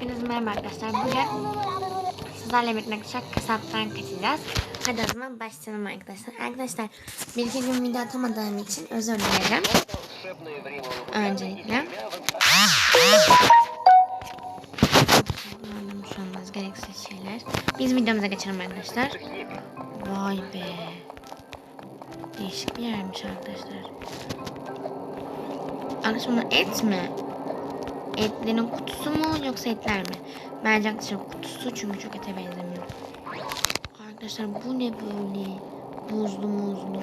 Hepiniz merhaba arkadaşlar. Bugün sizlerle birlikte arkadaşlar kasaptan kaçacağız. Hadi o zaman başlayalım arkadaşlar. Arkadaşlar bir iki gün video atamadığım için özür dilerim. Öncelikle. Şu olmaz gereksiz şeyler. Biz videomuza geçelim arkadaşlar. Vay be. Değişik bir yermiş arkadaşlar. Arkadaşlar et mi? Etlerin kutusu mu yoksa etler mi? Bence arkadaşlar kutusu çünkü çok ete benzemiyor. Arkadaşlar bu ne böyle? Buzlu muzlu.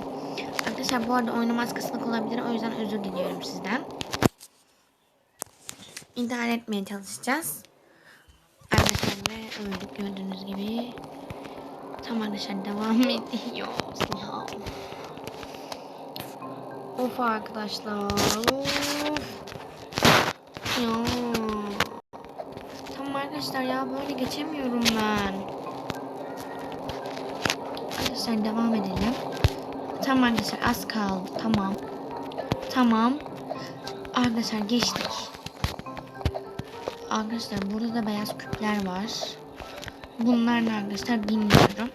Arkadaşlar bu arada oynamaz kısmı olabilir. O yüzden özür diliyorum sizden. İntihar etmeye çalışacağız. Arkadaşlar ve öldük gördüğünüz gibi. Tam arkadaşlar devam ediyoruz. Ya. Of arkadaşlar. Of. Ya. Tamam arkadaşlar ya böyle geçemiyorum ben. Arkadaşlar devam edelim. Tamam arkadaşlar az kaldı. Tamam. Tamam. Arkadaşlar geçtik. Arkadaşlar burada da beyaz küpler var. Bunlar ne arkadaşlar bilmiyorum.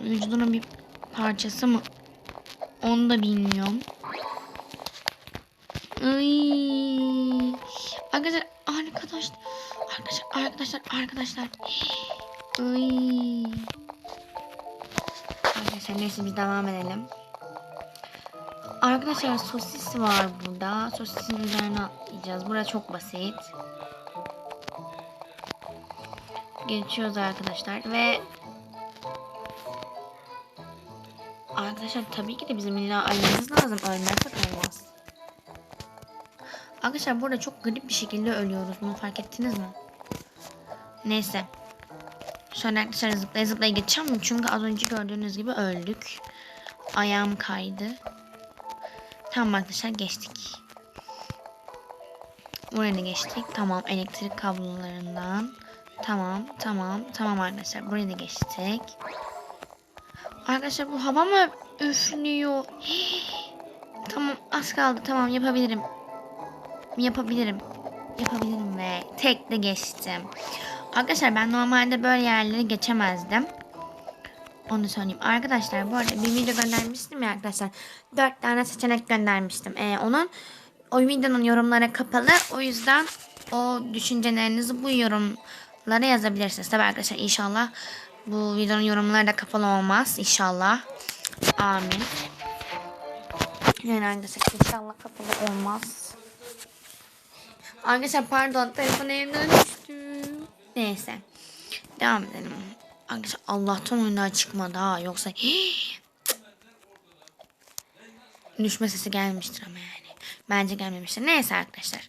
Vücudunun bir parçası mı? Onu da bilmiyorum. Ay. Arkadaşlar arkadaşlar arkadaşlar arkadaşlar arkadaşlar. Arkadaşlar neyse biz devam edelim. Arkadaşlar sosis var burada. Sosisin üzerine atlayacağız. Burası çok basit. Geçiyoruz arkadaşlar ve Arkadaşlar tabii ki de bizim illa ölmemiz lazım. Ölmezsek olmaz. Arkadaşlar burada çok garip bir şekilde ölüyoruz. Bunu fark ettiniz mi? Neyse. Şöyle arkadaşlar zıplaya zıplaya geçeceğim. Çünkü az önce gördüğünüz gibi öldük. Ayağım kaydı. Tamam arkadaşlar geçtik. Buraya da geçtik. Tamam elektrik kablolarından. Tamam tamam tamam arkadaşlar. Buraya da geçtik. Arkadaşlar bu hava mı üflüyor? tamam az kaldı. Tamam yapabilirim. Yapabilirim. Yapabilirim ve tek de geçtim. Arkadaşlar ben normalde böyle yerleri geçemezdim. Onu söyleyeyim. Arkadaşlar bu arada bir video göndermiştim ya arkadaşlar. Dört tane seçenek göndermiştim. Ee, onun o videonun yorumlara kapalı. O yüzden o düşüncelerinizi bu yorumlara yazabilirsiniz. Tabii arkadaşlar inşallah bu videonun yorumları da kapalı olmaz. İnşallah. Amin. Yani arkadaşlar inşallah kapalı olmaz. Arkadaşlar pardon telefon elimden düştü. Neyse. Devam edelim. Arkadaşlar Allah'tan oyundan çıkmadı ha. Yoksa düşme sesi gelmiştir ama yani. Bence gelmemiştir. Neyse arkadaşlar.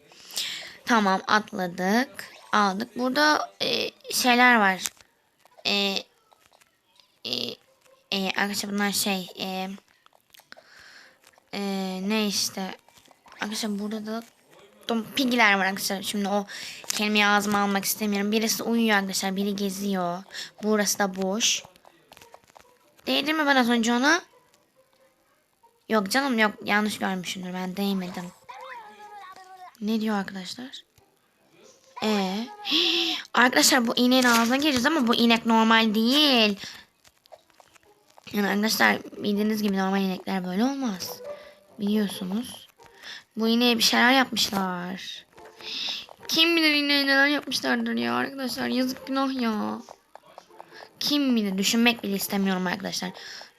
Tamam atladık. Aldık. Burada e, şeyler var. E, e, e, arkadaşlar bunlar şey e, e, ne işte arkadaşlar burada da Dom pigiler var arkadaşlar. Şimdi o kelimeyi ağzıma almak istemiyorum. Birisi uyuyor arkadaşlar. Biri geziyor. Burası da boş. Değdi mi ben az önce ona? Yok canım yok. Yanlış görmüşümdür. Ben değmedim. Ne diyor arkadaşlar? Ee, arkadaşlar bu ineğin ağzına gireceğiz ama bu inek normal değil. Yani arkadaşlar bildiğiniz gibi normal inekler böyle olmaz. Biliyorsunuz. Bu ineğe bir şeyler yapmışlar. Kim bilir ineğe neler yapmışlardır ya arkadaşlar. Yazık günah ya. Kim bilir düşünmek bile istemiyorum arkadaşlar.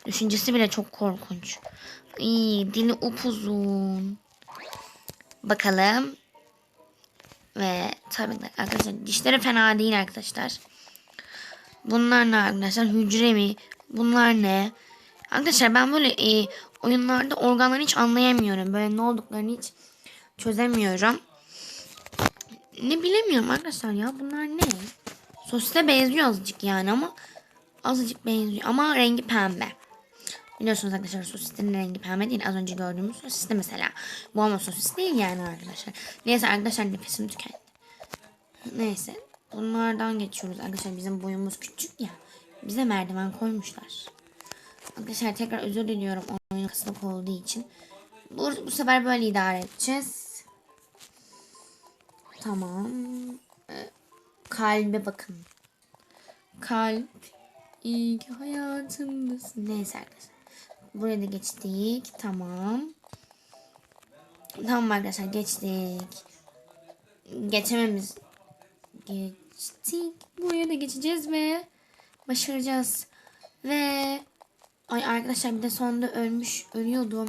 Düşüncesi bile çok korkunç. İyi dili upuzun. Bakalım. Ve tabii arkadaşlar dişleri fena değil arkadaşlar. Bunlar ne arkadaşlar? Hücre mi? Bunlar ne? Arkadaşlar ben böyle e, oyunlarda organları hiç anlayamıyorum. Böyle ne olduklarını hiç çözemiyorum. Ne bilemiyorum arkadaşlar ya. Bunlar ne? Sosise benziyor azıcık yani ama azıcık benziyor. Ama rengi pembe. Biliyorsunuz arkadaşlar sosislerin rengi pembe değil. Az önce gördüğümüz sosis de mesela. Bu ama sosis değil yani arkadaşlar. Neyse arkadaşlar nefesim tükendi. Neyse. Bunlardan geçiyoruz arkadaşlar. Bizim boyumuz küçük ya. Bize merdiven koymuşlar. Arkadaşlar tekrar özür diliyorum oyun kısıtlık olduğu için. Bu, bu sefer böyle idare edeceğiz. Tamam. Ee, kalbe bakın. Kalp iyi ki hayatımdasın. Neyse arkadaşlar. Buraya da geçtik. Tamam. Tamam arkadaşlar geçtik. Geçememiz geçtik. Buraya da geçeceğiz ve başaracağız. Ve ay arkadaşlar bir de sonunda ölmüş ölüyordum.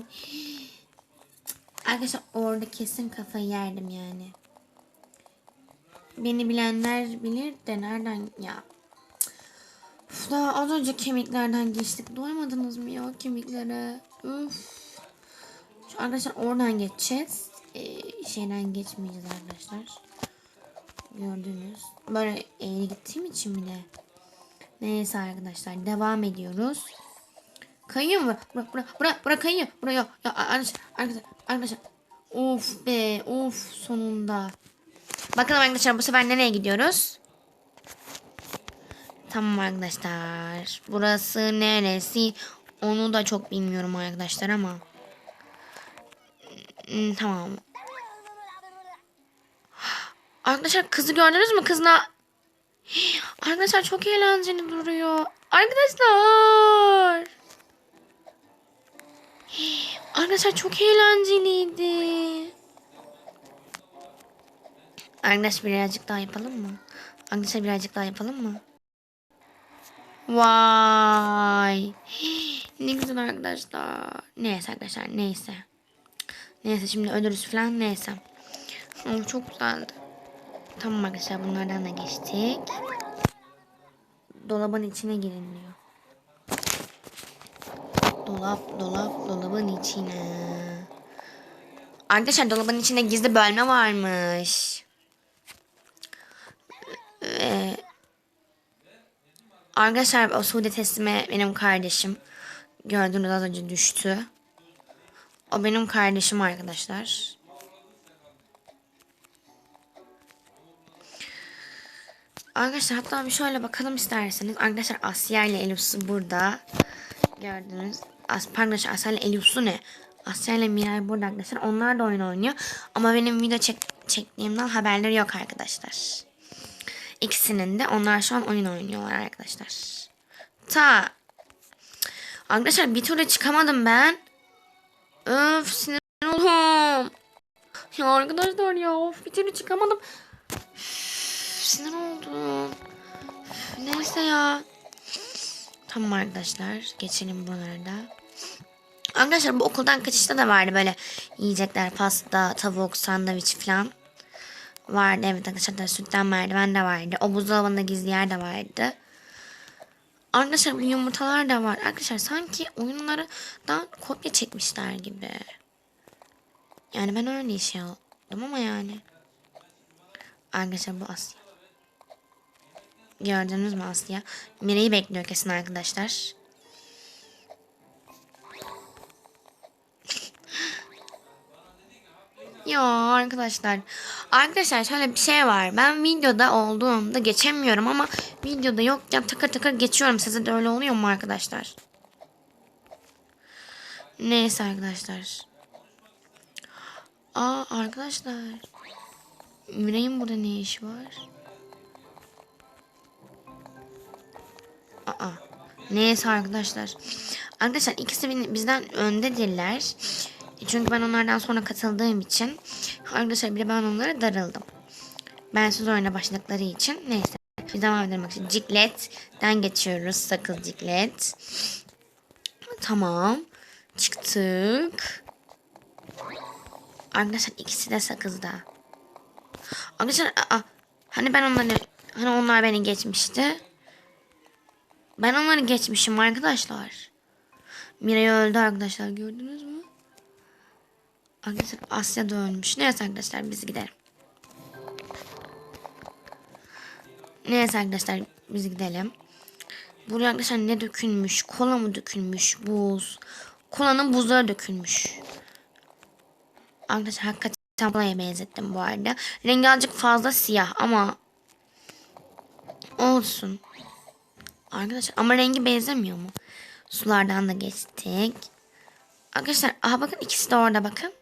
Arkadaşlar orada kesin kafayı yerdim yani. Beni bilenler bilir de nereden ya. Uf, daha az önce kemiklerden geçtik. Doymadınız mı ya kemiklere? Üf. Şu arkadaşlar oradan geçeceğiz. Ee, şeyden geçmeyeceğiz arkadaşlar. Gördünüz. Böyle eğri gittiğim için bile. Neyse arkadaşlar devam ediyoruz. Kayıyor mu? Bırak bırak bırak bırak kayıyor. Buraya ya arkadaşlar arkadaşlar arkadaşlar. Of be of sonunda. Bakalım arkadaşlar bu sefer nereye gidiyoruz? Tamam arkadaşlar. Burası neresi? Onu da çok bilmiyorum arkadaşlar ama. Hmm, Tamam. Arkadaşlar kızı gördünüz mü? Kızla Arkadaşlar çok eğlenceli duruyor. Arkadaşlar. Arkadaşlar çok eğlenceliydi. Arkadaşlar birazcık daha yapalım mı? Arkadaşlar birazcık daha yapalım mı? Vay. Ne güzel arkadaşlar. Neyse arkadaşlar neyse. Neyse şimdi ölürüz falan neyse. Ama çok güzeldi. Tamam arkadaşlar bunlardan da geçtik. Dolabın içine girin diyor. Dolap, dolap, dolabın içine. Arkadaşlar dolabın içinde gizli bölme varmış. Ve arkadaşlar o Suudi teslime benim kardeşim. Gördüğünüz az önce düştü. O benim kardeşim arkadaşlar. Arkadaşlar hatta bir şöyle bakalım isterseniz. Arkadaşlar Asya ile Elif'si burada. Gördünüz. As pardon Asya ile Elif'su ne? Asya ile Miray burada arkadaşlar. Onlar da oyun oynuyor. Ama benim video çek çektiğimden haberleri yok arkadaşlar. İkisinin de onlar şu an oyun oynuyorlar arkadaşlar. Ta. Arkadaşlar bir türlü çıkamadım ben. Öf sinir oldum. Ya arkadaşlar ya of bir türlü çıkamadım. Üf, sinir oldum. Neyse ya. Tamam arkadaşlar geçelim buralarda. Arkadaşlar bu okuldan kaçışta da vardı böyle yiyecekler pasta, tavuk, sandviç falan. Vardı evet arkadaşlar sütten merdiven de vardı. O buzdolabında gizli yer de vardı. Arkadaşlar bu yumurtalar da var. Arkadaşlar sanki oyunlardan kopya çekmişler gibi. Yani ben öyle şey aldım ama yani. Arkadaşlar bu Asya. Gördünüz mü Asya? Mire'yi bekliyor kesin arkadaşlar. Ya arkadaşlar. Arkadaşlar şöyle bir şey var. Ben videoda olduğumda geçemiyorum ama videoda yokken takır takır geçiyorum. Size de öyle oluyor mu arkadaşlar? Neyse arkadaşlar. Aa arkadaşlar. Miray'ın burada ne işi var? Aa. Neyse arkadaşlar. Arkadaşlar ikisi bizden öndedirler. Çünkü ben onlardan sonra katıldığım için arkadaşlar bir de ben onlara darıldım. Ben siz oyuna başladıkları için neyse. Biz devam edelim. için Ciklet'ten geçiyoruz. Sakız ciklet. Tamam. Çıktık. Arkadaşlar ikisi de sakızda. Arkadaşlar aa, hani ben onları hani onlar beni geçmişti. Ben onları geçmişim arkadaşlar. Miray öldü arkadaşlar gördünüz mü? Arkadaşlar Asya da ölmüş. Neyse arkadaşlar biz gidelim. Neyse arkadaşlar biz gidelim. Buraya arkadaşlar ne dökülmüş? Kola mı dökülmüş? Buz. Kolanın buzları dökülmüş. Arkadaşlar hakikaten kolaya benzettim bu arada. Rengi azıcık fazla siyah ama olsun. Arkadaşlar ama rengi benzemiyor mu? Sulardan da geçtik. Arkadaşlar aha bakın ikisi de orada bakın.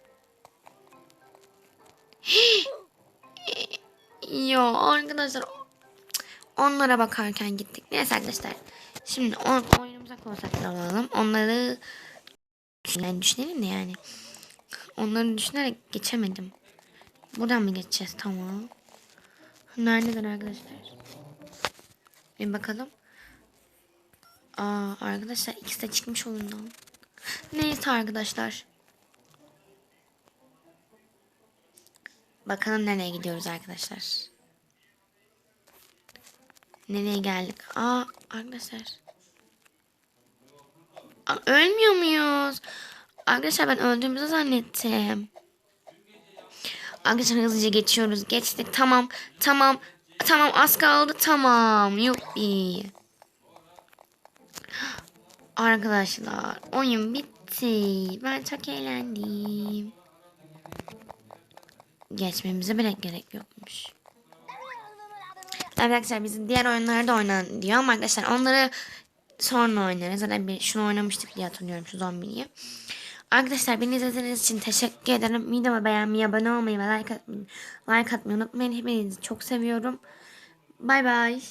ya arkadaşlar onlara bakarken gittik. Neyse arkadaşlar. Şimdi on, oyunumuza konsantre Onları yani düşünelim de yani. Onları düşünerek geçemedim. Buradan mı geçeceğiz? Tamam. Neredeler arkadaşlar? Bir bakalım. Aa arkadaşlar ikisi de çıkmış oyundan. Neyse arkadaşlar. Bakalım nereye gidiyoruz arkadaşlar. Nereye geldik? Aa arkadaşlar. Aa, ölmüyor muyuz? Arkadaşlar ben öldüğümüzü zannettim. Arkadaşlar hızlıca geçiyoruz. Geçtik. Tamam. Tamam. Tamam az kaldı. Tamam. Yuppi. Arkadaşlar oyun bitti. Ben çok eğlendim. Geçmemize bile gerek yokmuş. Arkadaşlar bizim diğer oyunlarda oynan diyor ama arkadaşlar onları sonra oynarız. Zaten bir şunu oynamıştık diye hatırlıyorum şu zombiyi. Arkadaşlar beni izlediğiniz için teşekkür ederim. Videomu beğenmeyi, abone olmayı ve like atmayı, like atmayı unutmayın. Hepinizi çok seviyorum. Bay bay.